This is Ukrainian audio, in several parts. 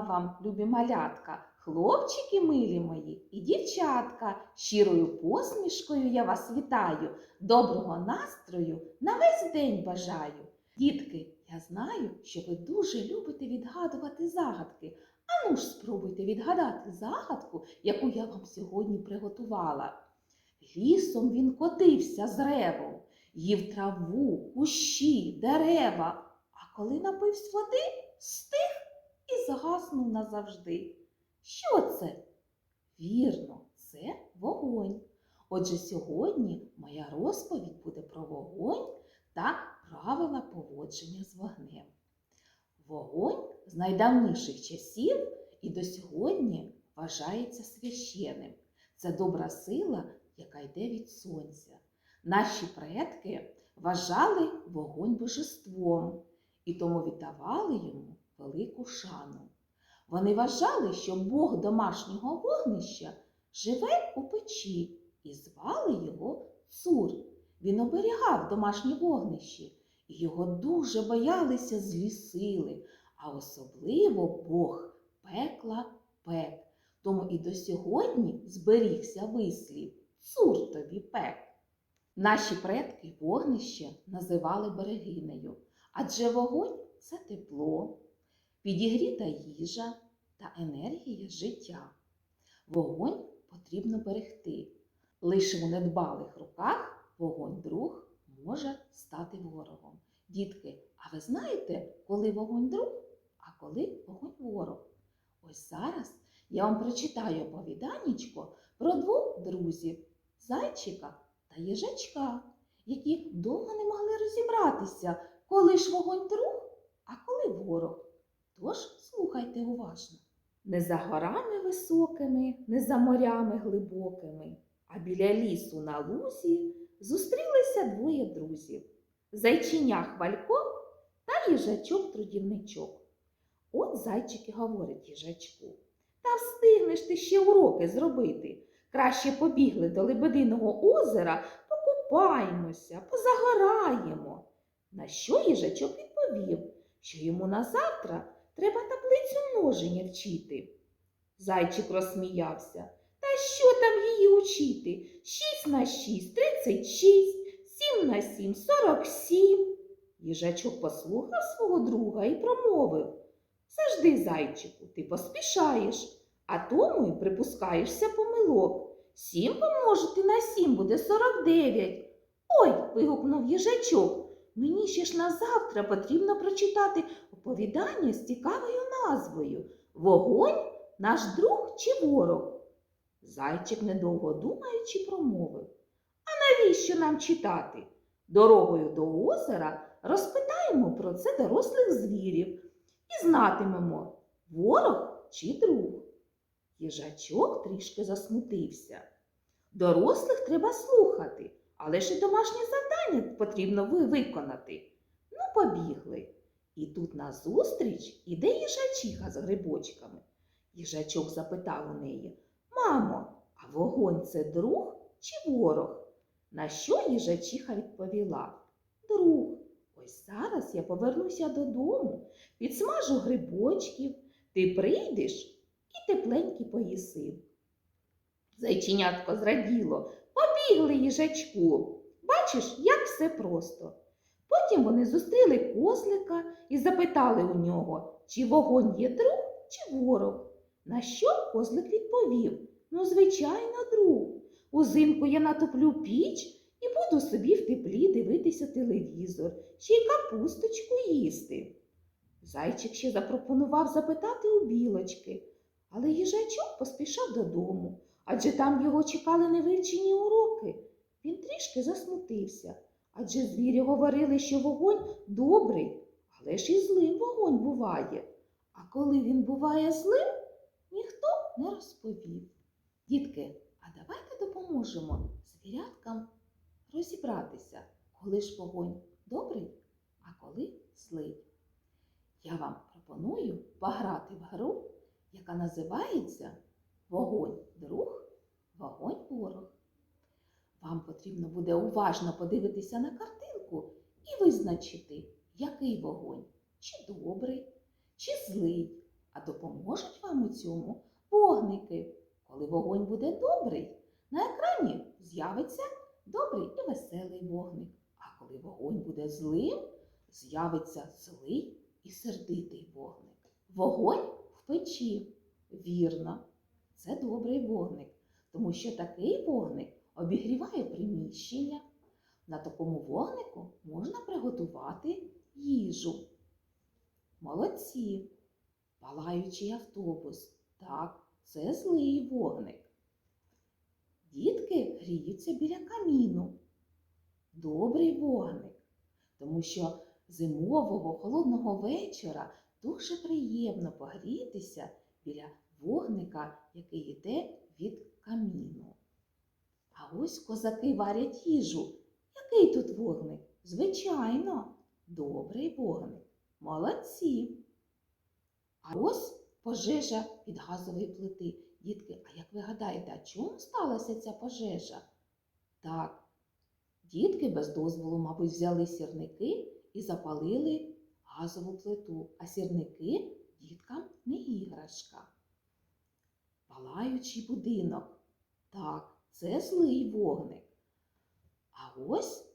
вам, любі малятка, хлопчики милі мої і дівчатка. Щирою посмішкою я вас вітаю, доброго настрою на весь день бажаю. Дітки, я знаю, що ви дуже любите відгадувати загадки. Ану ж спробуйте відгадати загадку, яку я вам сьогодні приготувала. Лісом він котився з ревом, їв траву, кущі, дерева, а коли напивсь води, стих згаснув назавжди. Що це? Вірно, це вогонь. Отже, сьогодні моя розповідь буде про вогонь та правила поводження з вогнем. Вогонь з найдавніших часів і до сьогодні вважається священним. Це добра сила, яка йде від сонця. Наші предки вважали вогонь божеством і тому віддавали йому велику шану. Вони вважали, що Бог домашнього вогнища живе у печі і звали його Цур. Він оберігав домашнє вогнище, і його дуже боялися злі сили, а особливо Бог пекла пек. Тому і до сьогодні зберігся вислів Цур тобі пек. Наші предки вогнище називали берегинею, адже вогонь це тепло, підігріта їжа та енергія життя. Вогонь потрібно берегти. Лише у недбалих руках вогонь друг може стати ворогом. Дітки, а ви знаєте, коли вогонь друг, а коли вогонь ворог? Ось зараз я вам прочитаю оповіданнячко про двох друзів зайчика та їжачка, які довго не могли розібратися, коли ж вогонь друг, а коли ворог. Тож слухайте уважно. Не за горами високими, не за морями глибокими, а біля лісу на лузі зустрілися двоє друзів зайчиня Хвалько та їжачок трудівничок. От зайчик і говорить їжачку. Та встигнеш ти ще уроки зробити. Краще побігли до Лебединого озера, покупаємося, позагораємо. На що їжачок відповів, що йому на завтра треба таблицю множення вчити. Зайчик розсміявся. Та що там її учити? Шість на шість, тридцять шість, сім на сім, сорок сім. Їжачок послухав свого друга і промовив Завжди, зайчику, ти поспішаєш, а тому й припускаєшся помилок. Сім помножити на сім буде сорок дев'ять. Ой, вигукнув їжачок. Мені ще ж на завтра потрібно прочитати оповідання з цікавою назвою Вогонь наш друг чи ворог. Зайчик, недовго думаючи, промовив А навіщо нам читати? Дорогою до озера розпитаємо про це дорослих звірів і знатимемо, ворог чи друг. Їжачок трішки засмутився. Дорослих треба слухати, але ж і домашнє завдання потрібно виконати. Ну, побігли. І тут назустріч іде їжачиха з грибочками. Їжачок запитав у неї Мамо, а вогонь це друг чи ворог? На що їжачиха відповіла Друг, ось зараз я повернуся додому, підсмажу грибочків, ти прийдеш і тепленькі поїси. Зайченятко зраділо, побігли їжачку. Бачиш, як все просто. Потім вони зустріли козлика і запитали у нього, чи вогонь є друг, чи ворог. На що козлик відповів Ну, звичайно, друг. Узимку я натоплю піч і буду собі в теплі дивитися телевізор, ще й капусточку їсти. Зайчик ще запропонував запитати у білочки, але їжачок поспішав додому, адже там його чекали невивчені уроки. Він трішки засмутився, адже звірі говорили, що вогонь добрий, але ж і злим вогонь буває. А коли він буває злим, ніхто не розповів. Дітки, а давайте допоможемо звіряткам розібратися, коли ж вогонь добрий, а коли злий. Я вам пропоную пограти в гру, яка називається Вогонь друг, вогонь ворог. Вам потрібно буде уважно подивитися на картинку і визначити, який вогонь чи добрий, чи злий, А допоможуть вам у цьому вогники. Коли вогонь буде добрий, на екрані з'явиться добрий і веселий вогник. А коли вогонь буде злим, з'явиться злий і сердитий вогник. Вогонь в печі. Вірно, це добрий вогник, тому що такий вогник обігріває приміщення. На такому вогнику можна приготувати їжу. Молодці. Палаючий автобус. Так, це злий вогник. Дітки гріються біля каміну. Добрий вогник, тому що зимового холодного вечора дуже приємно погрітися біля вогника, який йде від каміну. А ось козаки варять їжу. Який тут вогник? Звичайно, добрий вогник. Молодці. А ось пожежа від газової плити. Дітки, а як ви гадаєте, чому сталася ця пожежа? Так, дітки без дозволу, мабуть, взяли сірники і запалили газову плиту, а сірники діткам не іграшка. Палаючий будинок. Так, це злий вогник. А ось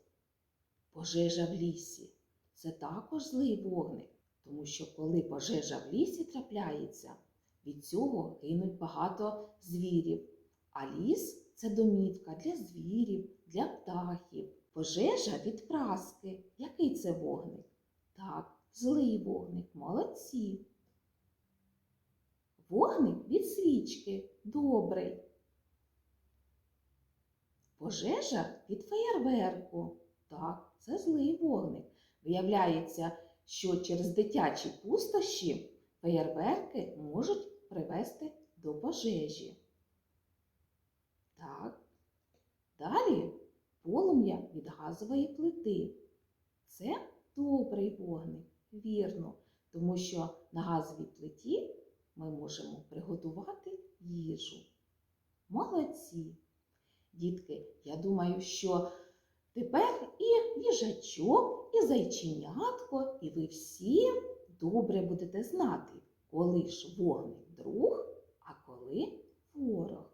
пожежа в лісі. Це також злий вогник, тому що коли пожежа в лісі трапляється, від цього гинуть багато звірів. А ліс це домівка для звірів, для птахів. Пожежа від праски. Який це вогник? Так, злий вогник, молодці. Вогник від свічки добрий. Пожежа від феєрверку. Так, це злий вогник. Виявляється, що через дитячі пустощі феєрверки можуть привести до пожежі. Так. Далі полум'я від газової плити. Це добрий вогник, вірно, тому що на газовій плиті ми можемо приготувати їжу. Молодці! Дітки, я думаю, що тепер і їжачок, і зайченятко, і ви всі добре будете знати, коли ж вогник друг, а коли ворог.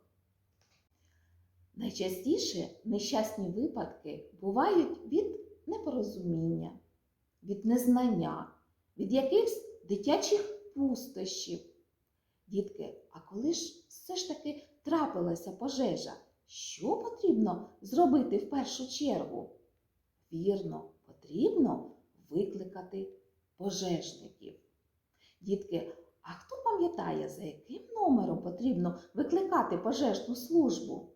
Найчастіше нещасні випадки бувають від непорозуміння, від незнання, від якихось дитячих пустощів. Дітки, а коли ж все ж таки трапилася пожежа, що потрібно зробити в першу чергу? Вірно, потрібно викликати пожежників. Дітки, а хто пам'ятає, за яким номером потрібно викликати пожежну службу?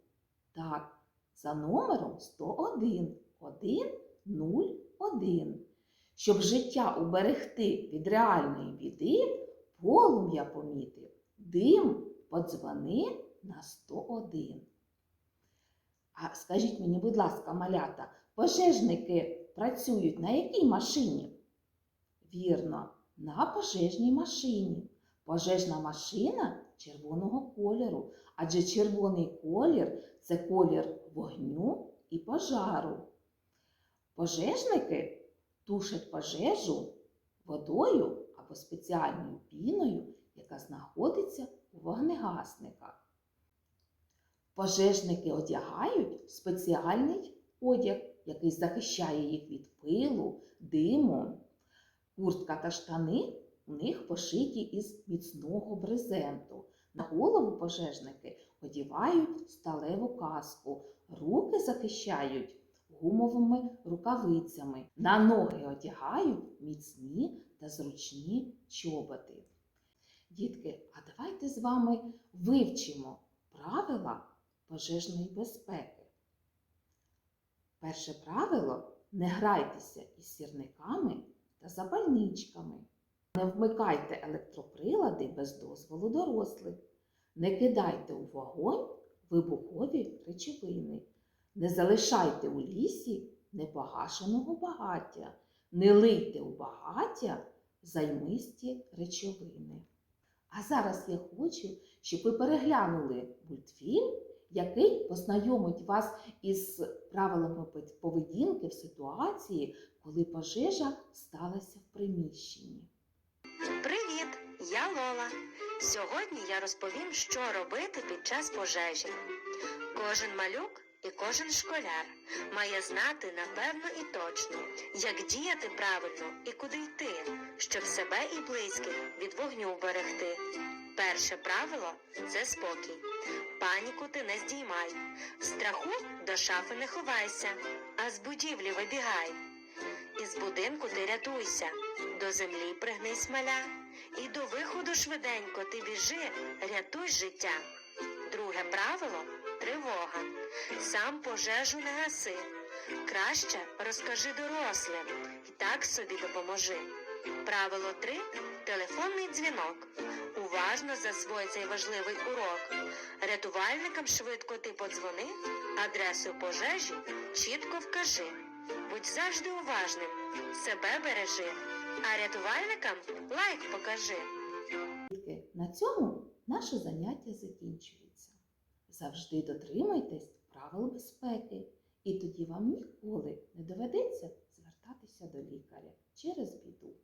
Так, за номером 101 101. Щоб життя уберегти від реальної біди, полум'я помітив, дим подзвони на 101. А скажіть мені, будь ласка, малята, пожежники працюють на якій машині? Вірно, на пожежній машині. Пожежна машина червоного кольору, адже червоний колір це колір вогню і пожару. Пожежники тушать пожежу водою або спеціальною піною, яка знаходиться у вогнегасниках. Пожежники одягають спеціальний одяг, який захищає їх від пилу, диму. Куртка та штани у них пошиті із міцного брезенту. На голову пожежники одівають сталеву каску, руки захищають гумовими рукавицями, на ноги одягають міцні та зручні чоботи. Дітки, а давайте з вами вивчимо правила пожежної безпеки. Перше правило не грайтеся із сірниками та запальничками. Не вмикайте електроприлади без дозволу дорослих. Не кидайте у вогонь вибухові речовини. Не залишайте у лісі непогашеного багаття. Не лийте у багаття займисті речовини. А зараз я хочу, щоб ви переглянули мультфільм, який познайомить вас із правилами поведінки в ситуації, коли пожежа сталася в приміщенні. Привіт! я Лола. Сьогодні я розповім, що робити під час пожежі. Кожен малюк і кожен школяр має знати напевно і точно, як діяти правильно і куди йти, щоб себе і близьких від вогню вберегти. Перше правило це спокій. Паніку ти не здіймай. Страху до шафи не ховайся, а з будівлі вибігай. Із будинку ти рятуйся, до землі пригнись маля, і до виходу швиденько ти біжи, рятуй життя. Друге правило тривога. Сам пожежу не гаси. Краще розкажи дорослим і так собі допоможи. Правило 3 телефонний дзвінок. Уважно засвой цей важливий урок. Рятувальникам швидко ти подзвони, адресу пожежі чітко вкажи. Будь завжди уважним, себе бережи, а рятувальникам лайк покажи. На цьому наше заняття закінчується. Завжди дотримуйтесь правил безпеки, і тоді вам ніколи не доведеться звертатися до лікаря через біду.